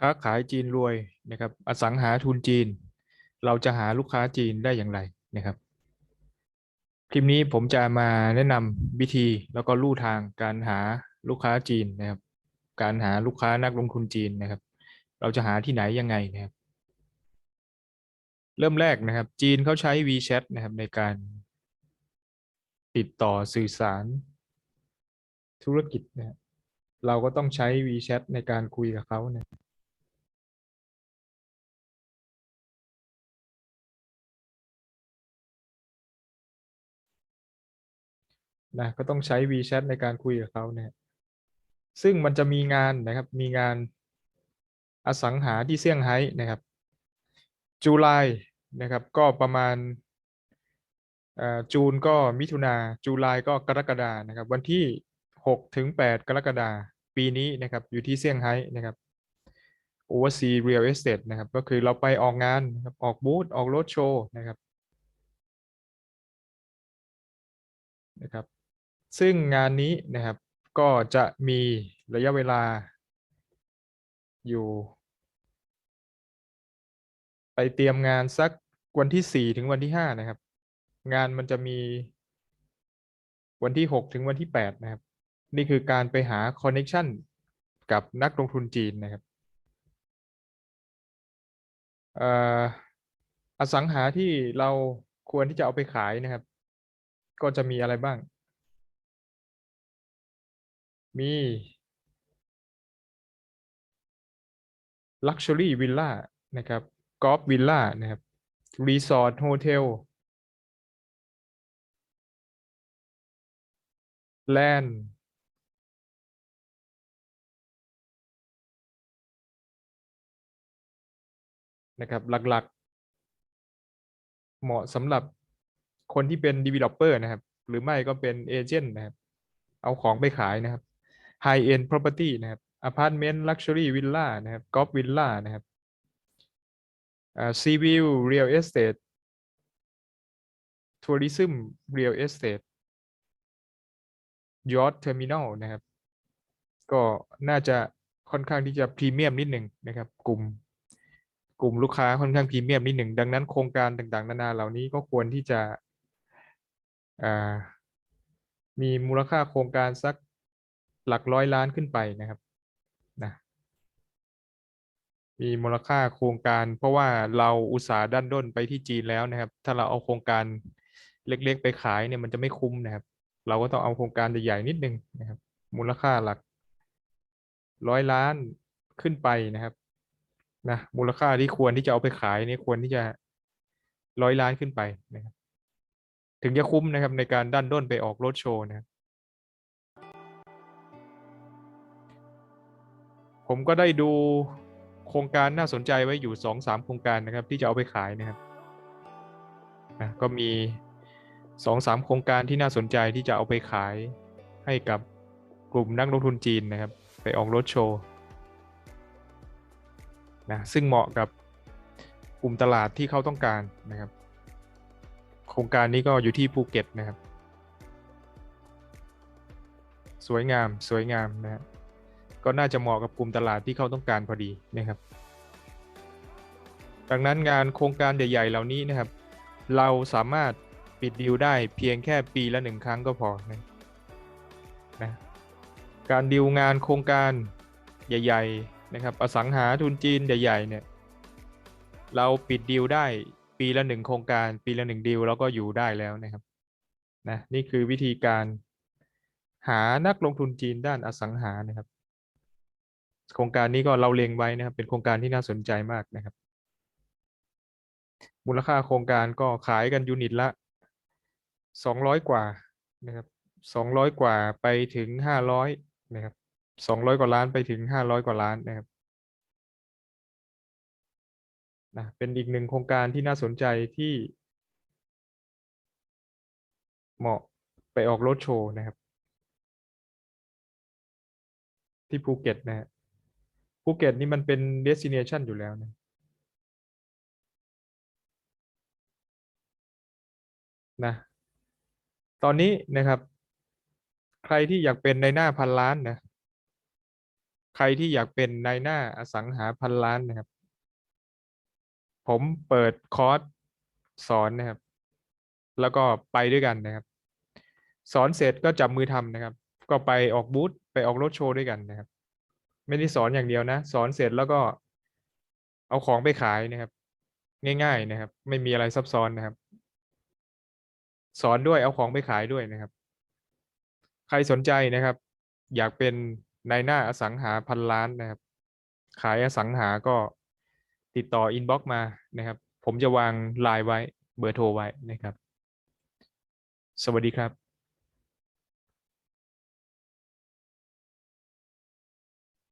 ค้าขายจีนรวยนะครับ อสังหาทุนจีน เราจะหาลูกค้าจีนได้อย่างไรนะครับ คลิปนี้ผมจะมาแนะนำวิธีแล้วก็ลู่ทางการหาลูกค้าจีนนะครับ การหาลูกค้านักลงทุนจีนนะครับ เราจะหาที่ไหนยังไงนะครับ เริ่มแรกนะครับ จีนเขาใช้ WeChat นะครับในการติดต่อสื่อสาร ธุรกิจนะครับเราก็ต้องใช้ WeChat ในการคุยกับเขานะ นะก็ต้องใช้ WeChat ในการคุยกับเขานะซึ่งมันจะมีงานนะครับมีงานอสังหาที่เซี่ยงไฮ้นะครับจูลายนะครับก็ประมาณจูนก็มิถุนาจูลายก็กรกฎานะครับ วันที่หกถึงแปดกรกฎาปีนี้นะครับอยู่ที่เซี่ยงไฮ้นะครับ Overseas Real Estate นะครับ ก็คือเราไปออกงานนะครับออกบูธออกรถโชว์นะครับนะครับ ซึ่งงานนี้นะครับก็จะมีระยะเวลาอยู่ ไปเตรียมงานสักวันที่สี่ถึงวันที่ห้านะครับ งานมันจะมีวันที่หกถึงวันที่แปดนะครับ นี่คือการไปหาคอนเน็ชันกับนักลงทุนจีนนะครับอสังหาที่เราควรที่จะเอาไปขายนะครับ ก็จะมีอะไรบ้าง มี Luxury Villa นะครับกอล์ฟวิลล่านะครับรีสอร์ทโฮเทลแลนด์นะครับหลักๆ เหมาะสำหรับคนที่เป็น developer นะครับ หรือไม่ก็เป็นเอเจนต์นะครับ เอาของไปขายนะครับ High End Property นะครับ Apartment Luxury Villa นะครับ Golf Villa นะครับอ่า Sea View Real Estate Tourism Real Estate Yacht Terminal นะครับ ก็น่าจะค่อนข้างที่จะพรีเมียมนิดหนึ่งนะครับ กลุ่มกลุ่มลูกค้าค่อนข้างพรีเมียมนิดหนึ่งดังนั้นโครงการต่างๆ นานาเหล่านี้ก็ควรที่จะมีมูลค่าโครงการสัก หลักร้อยล้านขึ้นไปนะครับนะมีมูลค่าโครงการ เพราะว่าเราอุตสาห์ดันด้นไปที่จีนแล้วนะครับ ถ้าเราเอาโครงการเล็กๆ ไปขายเนี่ยมันจะไม่คุ้มนะครับ เราก็ต้องเอาโครงการใหญ่ๆนิดนึงนะครับ มูลค่าหลักร้อยล้านขึ้นไปนะครับนะมูลค่าที่ควรที่จะเอาไปขายเนี่ยควรที่จะร้อยล้านขึ้นไปนะครับ ถึงจะคุ้มนะครับในการดันด้นไปออกรถโชว์นะครับ ผมก็ได้ดูโครงการน่าสนใจไว้อยู่สองสามโครงการนะครับ ที่จะเอาไปขายนะครับนะก็มีสองสามโครงการที่น่าสนใจที่จะเอาไปขายให้กับกลุ่มนักลงทุนจีนนะครับ ไปออกรถโชว์นะซึ่งเหมาะกับกลุ่มตลาดที่เขาต้องการนะครับ โครงการนี้ก็อยู่ที่ภูเก็ตนะครับ สวยงามสวยงามนะครับ ก็น่าจะเหมาะกับกลุ่มตลาดที่เขาต้องการพอดีนะครับ ดังนั้นงานโครงการใหญ่ ๆ เหล่านี้นะครับ เราสามารถปิดดีลได้เพียงแค่ปีละหนึ่งครั้งก็พอนะนะการดีลงานโครงการใหญ่ ๆ นะครับ อสังหาทุนจีนใหญ่ ๆ เนี่ย เราปิดดีลได้ปีละหนึ่งโครงการ ปีละหนึ่งดีลแล้วก็อยู่ได้แล้วนะครับนะนี่คือวิธีการหานักลงทุนจีนด้านอสังหานะครับ โครงการนี้ก็เราเล็งไว้นะครับ เป็นโครงการที่น่าสนใจมากนะครับ มูลค่าโครงการก็ขายกันยูนิตละสองร้อยกว่านะครับสองร้อยกว่าไปถึงห้าร้อยนะครับสองร้อยกว่าล้านไปถึงห้าร้อยกว่าล้านนะครับนะเป็นอีกหนึ่งโครงการที่น่าสนใจที่ เหมาะไปออกรถโชว์นะครับ ที่ภูเก็ตนะฮะ ภูเก็ตนี่มันเป็น destination อยู่แล้วนะนะ ตอนนี้นะครับ ใครที่อยากเป็นในหน้าพันล้านนะ ใครที่อยากเป็นนายหน้าอสังหาพันล้านนะครับ ผมเปิดคอร์สสอนนะครับ แล้วก็ไปด้วยกันนะครับ สอนเสร็จก็จับมือทำนะครับ ก็ไปออกบูธไปออกรถโชว์ด้วยกันนะครับ ไม่ได้สอนอย่างเดียวนะ สอนเสร็จแล้วก็เอาของไปขายนะครับ ง่าย ๆนะครับ ไม่มีอะไรซับซ้อนนะครับ สอนด้วยเอาของไปขายด้วยนะครับ ใครสนใจนะครับ อยากเป็นนายหน้าอสังหาพันล้านนะครับ ขายอสังหาก็ติดต่ออินบ็อกมานะครับ ผมจะวางไลน์ไว้เบอร์โทรไว้นะครับ สวัสดีครับ